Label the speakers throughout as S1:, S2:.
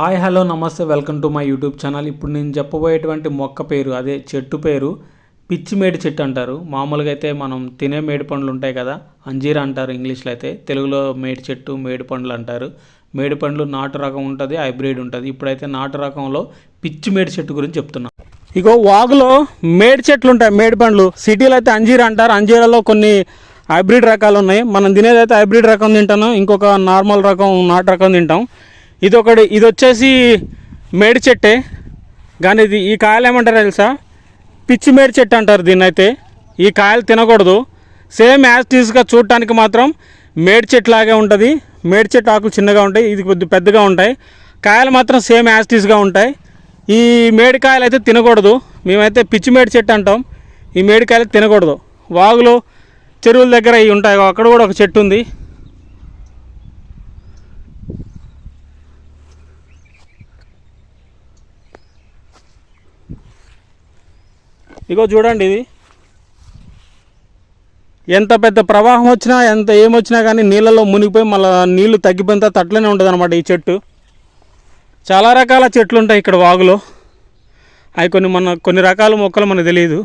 S1: Hi hello నమస్తే welcome to my YouTube channel. ఇప్పుడు నేను చెప్పబోయేటువంటి మొక్క పేరు అదే చెట్టు పేరు పిచ్చి మేడి చెట్టు అంటారు. మామూలుగా అయితే మనం తినే మేడి పండ్లు ఉంటాయి కదా అంజీర అంటారు ఇంగ్లీష్లో అయితే తెలుగులో మేడి చెట్టు మేడి పండ్లు అంటారు. మేడి పండ్లు నాటు రకం ఉంటుంది హైబ్రిడ్ ఉంటుంది. ఇప్పుడైతే నాటు రకంలో పిచ్చి మేడి చెట్టు గురించి చెప్తున్నాను ఇగో వాగులో మేడి చెట్లు ఉంటాయి మేడి పండ్లు. సిటీలో అయితే అంజీర అంటారు. అంజీరాలో కొన్ని హైబ్రిడ్ రకాలు ఉన్నాయి. మనం తినేది అయితే హైబ్రిడ్ రకం తింటాను ఇంకొక నార్మల్ రకం నాటు రకం తింటాం. ఇది ఒకటి ఇది వచ్చేసి మేడి చెట్టే. కానీ ఇది ఈ కాయలు ఏమంటారు తెలుసా? పిచ్చి మేడి చెట్టు అంటారు దీన్ని అయితే ఈ కాయలు తినకూడదు. సేమ్ యాజ్టీస్గా చూడటానికి మాత్రం మేడి చెట్టు లాగే ఉంటుంది. మేడి చెట్టు ఆకులు చిన్నగా ఉంటాయి ఇది కొద్ది పెద్దగా ఉంటాయి. కాయలు మాత్రం సేమ్ యాజ్ ఉంటాయి. ఈ మేడికాయలు అయితే తినకూడదు. మేమైతే పిచ్చి మేడి చెట్టు అంటాం. ఈ మేడికాయలు తినకూడదు. వాగులు చెరువుల దగ్గర ఇవి ఉంటాయి. అక్కడ కూడా ఒక చెట్టు ఉంది. ఇగో చూడండి ఇది. ఎంత పెద్ద ప్రవాహం వచ్చినా ఎంత ఏమొచ్చినా కానీ నీళ్ళలో మునిగిపోయి మళ్ళీ నీళ్ళు తగ్గిపోయిన తర్వాత అట్లనే ఉంటుంది అనమాట ఈ చెట్టు. చాలా రకాల చెట్లు ఉంటాయి ఇక్కడ వాగులో. అవి కొన్ని మన కొన్ని రకాల మొక్కలు మనకు తెలియదు.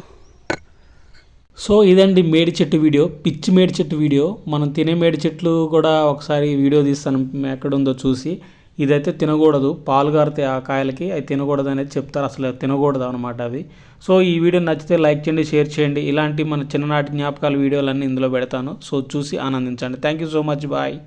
S1: సో ఇదండి మేడి చెట్టు వీడియో. పిచ్చి మేడి చెట్టు వీడియో. మనం తినే మేడి చెట్లు కూడా ఒకసారి వీడియో తీస్తాను ఎక్కడ ఉందో చూసి. ఇదైతే తినకూడదు. పాలు కారితే ఆ కాయలకి అవి తినకూడదు అనేది చెప్తారు. అసలు తినకూడదు అనమాట అవి. సో ఈ వీడియో నచ్చితే లైక్ చేయండి షేర్ చేయండి. ఇలాంటి మన చిన్ననాటి జ్ఞాపకాల వీడియోలన్నీ ఇందులో పెడతాను. సో చూసి ఆనందించండి. Thank you so much. Bye.